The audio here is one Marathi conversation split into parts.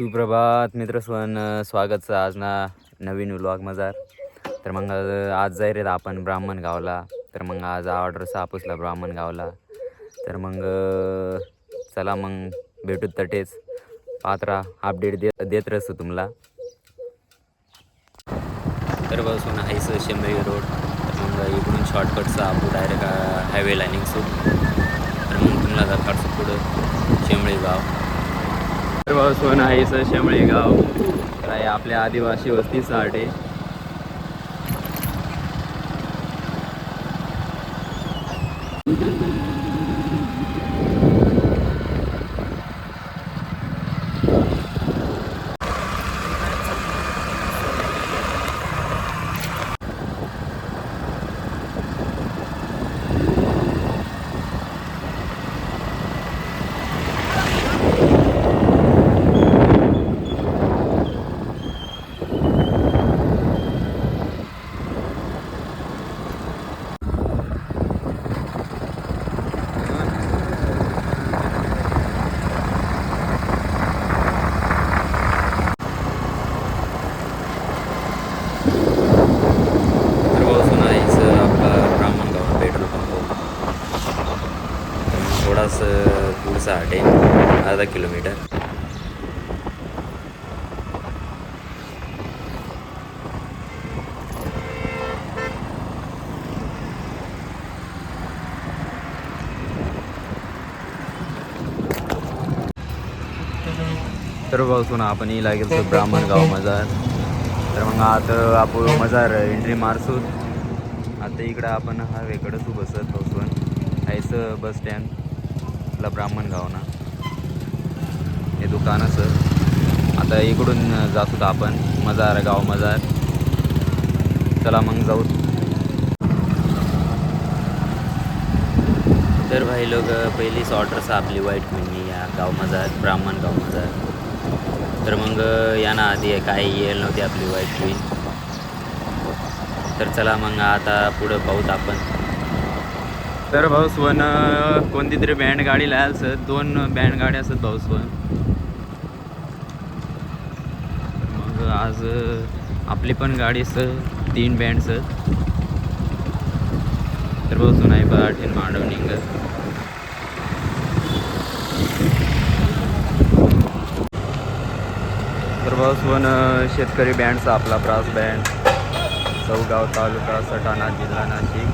सुप्रभात मित्र स्वन स्वागत आज ना नवीन व्लॉग मजार तर मग आज जाय रे आपण ब्राह्मण गावला. तर मग आज ऑर्डर सापूसला ब्राह्मण गावला. तर मग चला मग भेटू तटेच. पात्रा अपडेट देत देत राहतो तुम्हाला तर बसून हायस शेंबरी रोड. तर मग इकडून शॉर्टकटचा आपू डायरेक्ट हायवेला निघसू तर मग तुम्हाला जर काढसू पुढं. शेंबळी गाव. सोन आहे हायस शेंबळी गाव तर आहे आपल्या आदिवासी वस्ती साठे तर बसून आपण ही लागेल ब्राह्मण गाव मजार. तर मग आता आपण मजार एंट्री मारसू आता इकडं आपण हा वेकडंच बसत बसून हायचं बस स्टँड आपला ब्राह्मण गाव ना हे दुकान असं. आता इकडून जातो आपण मजार गाव मजार. चला मग जाऊ. तर भाई लोक पहिलीच ऑर्डर आपली वाईट म्हणणी या गाव मजार ब्राह्मण गाव मजार. तर मग या ना आधी काय येईल नव्हती आपली वाईट क्वीन तर चला मग आता पुढं पाहूत आपण. तर भाऊ स्वन कोणती तरी बँड गाडी लायल सर. दोन बँड गाड्या असत भाऊ स्वन मग आज आपली पण गाडी सर. तीन बँड सर. तर भाऊ सुनाई पाठीन निघत तर शेतकरी बँडचा आपला ब्रास बँड. चौगाव तालुका सटाणा जिल्हा नाशिक.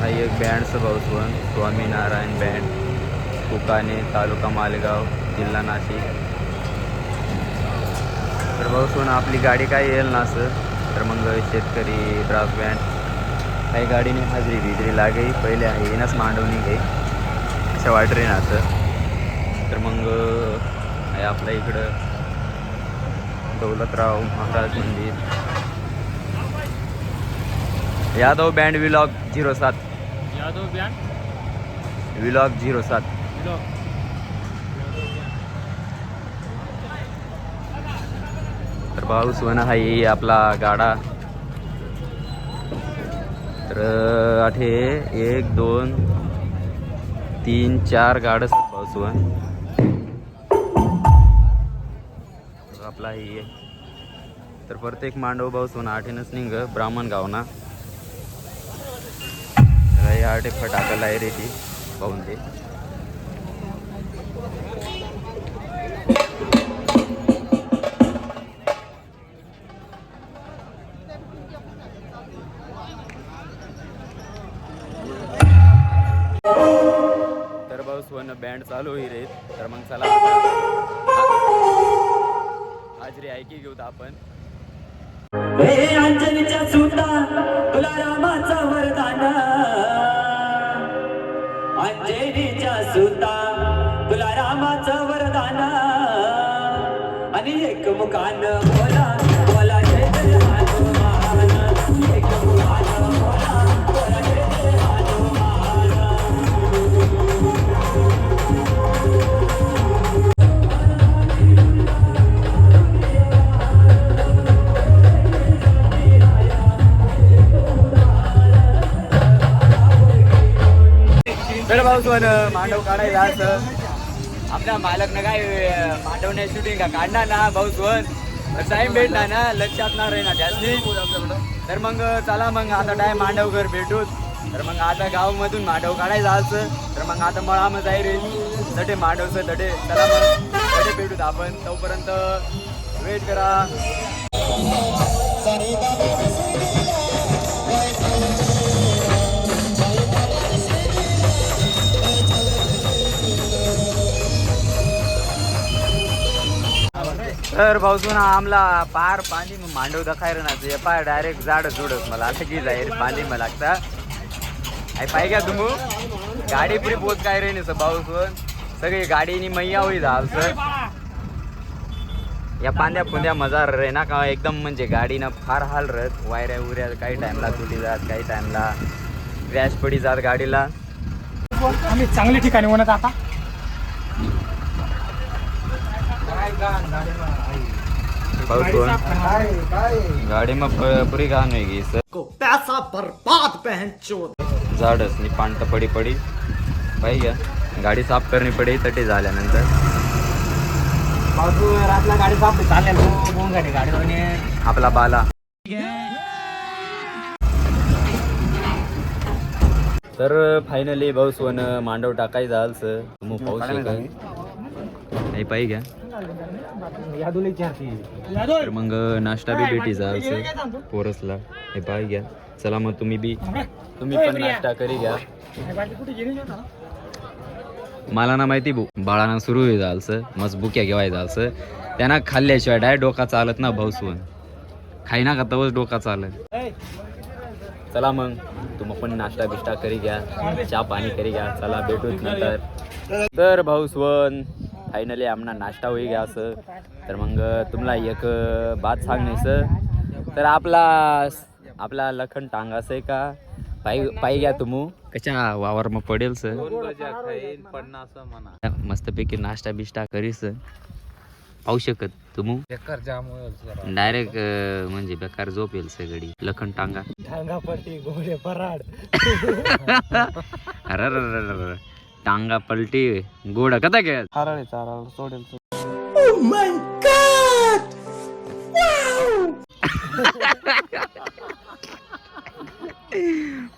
हा एक बँडचं भाऊसवन स्वामीनारायण बँड. कुकाने तालुका मालेगाव जिल्हा नाशिक. तर भाऊसवन आपली गाडी काय येईल ना असं? तर मग शेतकरी ब्रास बँड. काही गाडीने हाजरी बिजरी लागे पहिले आहे येणंच मांडवणी घे. अशा वाटरे ना असं तर मग आहे आपल्या इकडं. दौलतराव महाराज मंदिर. यादव बँड विलॉग झिरो सात. यादव बँड विलॉग झिरो सात. तर पाऊस वन हा आपला गाडा. तर आठे एक दोन तीन चार गाड पाऊस वन आपला ही आहे. तर प्रत्येक मांडव भाऊ सोना आठेनच निघ ब्राह्मण गाव ना तर आठे फटाकला आहे रे ती पाहून ते तर भाऊ सोनं बँड चालू होईल रे. तर मग चला. हाजरी घेऊत आपण. हे अंजनीच्या सुता तुला रामाचा वरदान. अंजनीच्या सुता तुला रामाचा वरदान. आणि एक मुखान तर भाऊ वन मांडव काढायला असं. आपल्या मालकनं काय मांडव नाही शूटिंग का काढणार ना भाऊ सोन टाइम भेटला ना लक्षात ना राहीना त्यासनी तर मग चला मग आता टाइम मांडवकर भेटू तर मग आता गावामधून मांडव काढायचं असं तर मग आता मळामं जाई रे तटे मांडवचं तटे चला मग तटे भेटूत आपण. तोपर्यंत वेट करा. तर भाऊसून आमला पार पाणी मग मांडव दाखायला ना ते. पार डायरेक्ट झाड जोडत मला. असं की जाईल पाणी मला लागता. आई पाय का तुम्ही. गाडी पुरी पोच काय रे नसं भाऊसून सगळी गाडीनी मैया होई जाल सर. या पांद्या पुंद्या मजार रे ना का? एकदम म्हणजे गाडीनं फार हाल रत. वायऱ्या उऱ्या काही टाईमला तुटी जात काही टाईमला क्रॅश पडी जात गाडीला. आम्ही चांगल्या ठिकाणी म्हणत आता भाऊसून गाडी मग पुरी घाण होई गी सर? पैसा बर्बाद पहन चोद झाडच नि पांट पडी पडी. पाहिजे गाडी साफ करणी पडी तटी झाल्यानंतर. बाजू रातला गाडी साफ चालेल. कोण गाडी आपला बाला. तर फायनली भाऊ सोन मांडव टाकायचं आलस मग पाऊस नाही पाहिजे या दोन्ही चारती तर मग नाश्ता बी भेटी जायचं पोरसला. हे पाय घ्या. चला मग तुम्ही बी तुम्ही पण नाश्ता करी घ्या. मला ना माहिती भू बाळांना सुरू होई जालसं. मस्त बुक्या घेवाय जालसं. त्यांना खाल्ल्याशिवाय डायरेक्ट डोका चालत ना भाऊसवन खाई ना का तवच डोका चालत? चला मग तुम्ही पण नाश्ता बिष्टा करी घ्या. चहा पाणी करी घ्या. चला भेटूच नंतर. तर भाऊसवन फायनली आमना नाश्ता होई घ्या असं तर मग तुम्हाला एक बात सांगण्याचं तर आपला आपला लखन टांग असं आहे का? पायी पायी घ्या तुम्ही. कशा वावर मग पडेल सर मस्तपैकी नाश्ता बिष्टा करीस पाहू शकत तुम्ही? बेकार जाम डायरेक्ट म्हणजे बेकार झोप येईल सगळी लखन टांगा. टांगा पट्टी घोडे पराड. अरे टांगा पलटी गोड कथा खेळ हरळे चारा सोडेल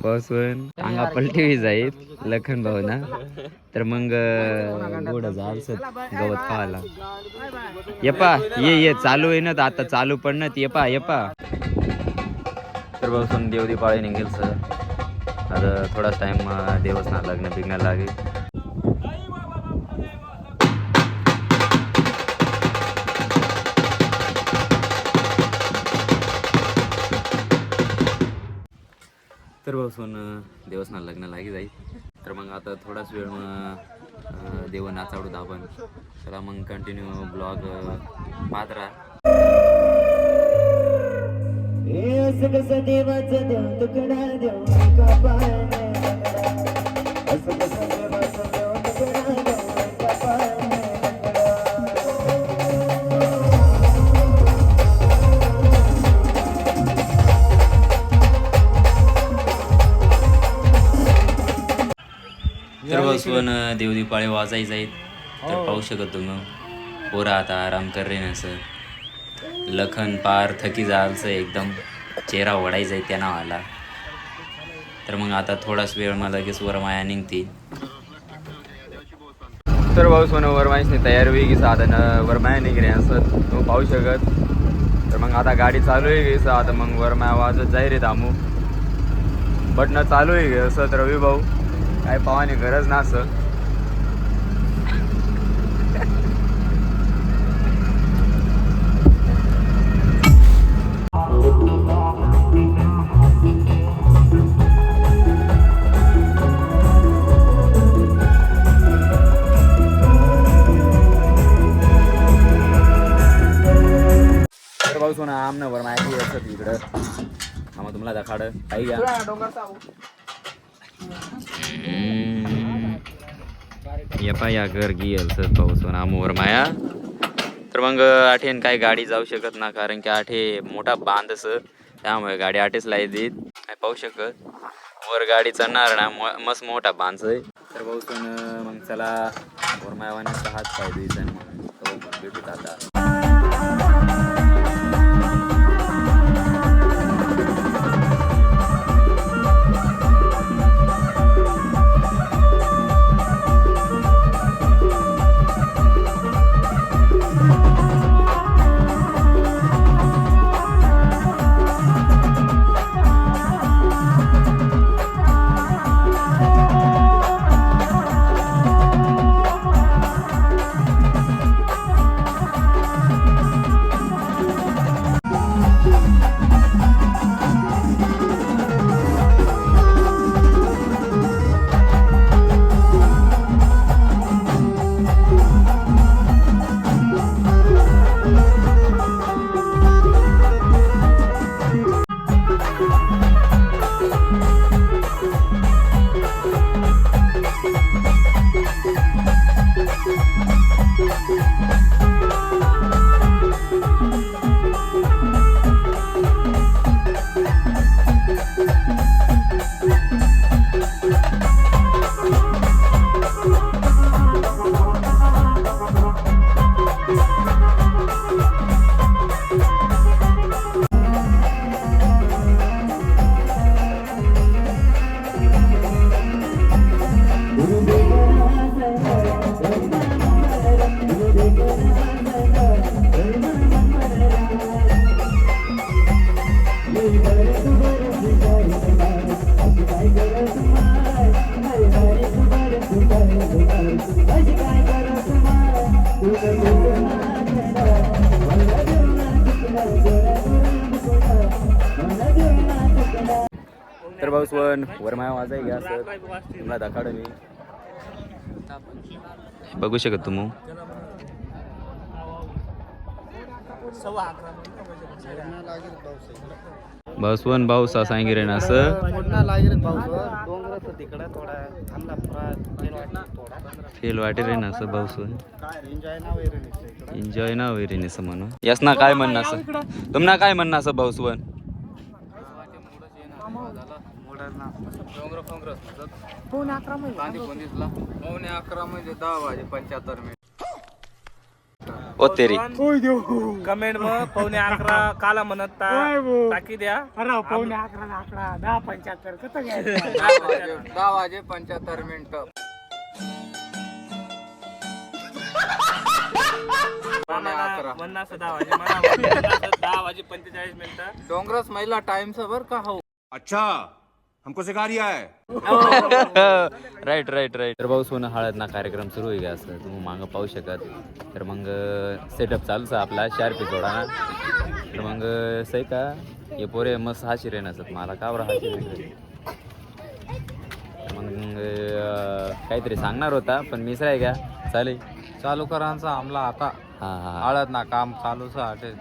बसून टांगा पलटी जाईल लखन भाऊ ना. तर मग गोड जाल गवत खावाला येपा ये ये चालू आहे ना तर आता चालू पण ना येपा येपा. तर बसून देव दिपाळी निघेल सर. आता थोडाच टाइम देवस्थान लग्न बिग्न लागेल. तर बसून देवसना लग्न लागी जाईल. तर मग आता थोडाच वेळ मग देव नाचावडू आपण. चला मग कंटिन्यू ब्लॉग पाहत राहा. असं कसं देवाचं देव तर बसून देवदीपाळे वाजाई जाईल तर पाहू शकत तुम्ही पोरा आता आराम कर रे सर लखन पार थकी जायचं एकदम. चेहरा वडाई जाईल त्या नावाला. तर मग आता थोडाच वेळ मला लगेच वरमाया निघतील. तर भाऊ सोनं वरमाईसनी तयार होई की साधन वरमाया निघणे असं. तुम्ही पाहू शकत. तर मग आता गाडी चालू आहे की आता मग वरमाया वाजत जाई रे दामू. बटणं चालू आहे असं. तर रवी भाऊ काय पावाने गरज ना असं. तर भाऊ सोना आम ना वरमाया असत इकडं. आम्हाला तुम्हाला दाखाड. काही घ्या येपा या घर गियल सर पाऊस आमोवर माया. तर मग आठेन काही गाडी जाऊ शकत ना कारण की आठे मोठा बांध असं. त्यामुळे गाडी आठेच लाई देत नाही पाहू शकत. वर गाडी चढणार ना म- मस्त मोठा बांध आहे. तर भाऊ मग चला वरमायवाने हात पाहिजे भेटूत आता सर. तुम्हाला दाखवलं मी. बघू शकत तुम्ही बसवन पाऊस सा सांगिरे ना असं. फेल वाटे रे ना असं भाऊ एन्जॉय ना होई रे म्हणून यास ना काय म्हणणं असं? तुम्हाला काय म्हणणं असं फोन अकरा महिने पावणे अकरा म्हणजे दहा वाजे पंच्याहत्तर मिनिट. ओ तेरी. कमेंट मग पावणे अकरा काला म्हणत. टाकी द्या. अरे पाहुणे अकरा अकरा दहा पंच्याहत्तर कसं घ्यायचं? दहा वाजे पंच्याहत्तर मिनिट. पावणे दहा वाजे दहा पंचेचाळीस मिनिटं. डोंगरस महिला टाइमचं बर का हो? अच्छा. हमको सिखा रिया है। राईट राईट राईट तर भाऊ सोनं हळद ना कार्यक्रम सुरू आहे का? असं तुम्ही मागं पाहू शकत. तर मग सेटअप चालूच आहे आपला शार्पी ना तर मग सही का हे पोरे मस्त हाशी रे नसत मला का बरं हाशी रे मग काहीतरी सांगणार होता पण मिसराय का? चालेल. चालू करांचा आमला आता. हा हा हळद ना काम चालूच आहे.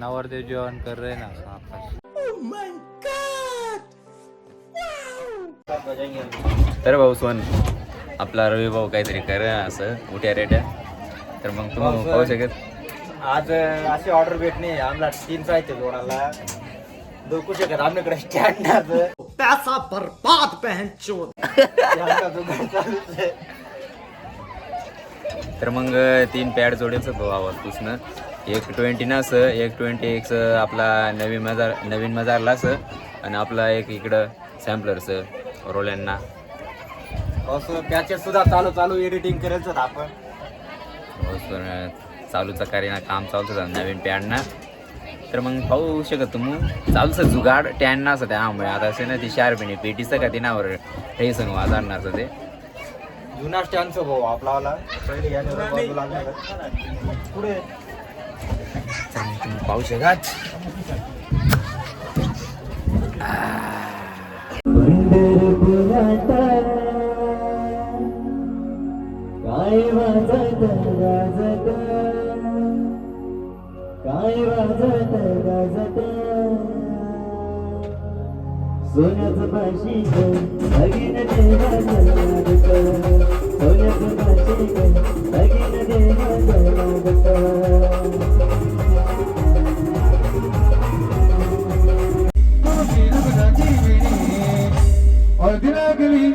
नवरदेव जेवण कर रे ना तर भाऊ सोन आपला रवी भाऊ काहीतरी कर असं मोठ्या रेट्या. तर मग तुम्ही पाहू शकत. आज अशी ऑर्डर भेटणे आम्हाला तीन साहित्य जोडाला दोकू शकत आमच्याकडे स्टँड पैसा बर्बाद पहन तर मग तीन पॅड जोडेचं भाऊ आवाजपासून एक ट्वेंटी ना असं एक ट्वेंटी एक आपला नवीन मजार नवीन मजारला असं आणि आपला एक इकडं सॅम्पलरचं रोल्यांना. पॅचेस सुद्धा चालू चालू एडिटिंग करायचं होतं आपण. भाऊ सोन चालूचं कार्य ना काम चालूच होतं नवीन पॅडना तर मग पाहू शकत तुम्ही चालूचं जुगाड टॅन असं त्यामुळे आता असे ना ती शार्पीने पेटीचं का तिनावर? हे सण वाजारणार असं ते. जुना स्टँडचं भाऊ आपला पुढे. तुम्ही पाहू शकाल पंढरपुरात काय वाजत गाजत? काय वाजत गाजत? सोन्याचं भाषिक लगीन देवाचं लागत सोन्याचं भाषिक लगीन देवाचं लागत dinagali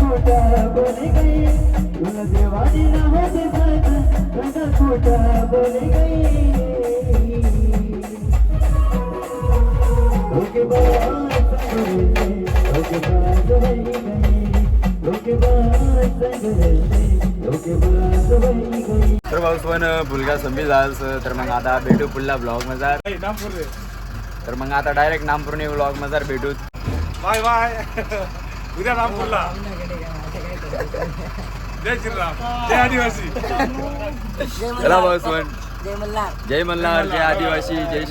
खोटा बोले गई तुला देवानी ना होते सायका कदा खोटा बोले गई ओके बात संगले ओके बात वही गई ओके बात संगले ओके बात वही गई तर पाऊस पण भुलगा संभी झालं तर मग आता भेटू पुढल्या ब्लॉग मजार तर मग आता डायरेक्ट नामपूर्णी ब्लॉग मजार भेटू. Bye bye. उद्या रामपूरला. जय श्रीराम. जय आदिवासी. जय मल्हार. जय मल्हार. जय आदिवासी. जय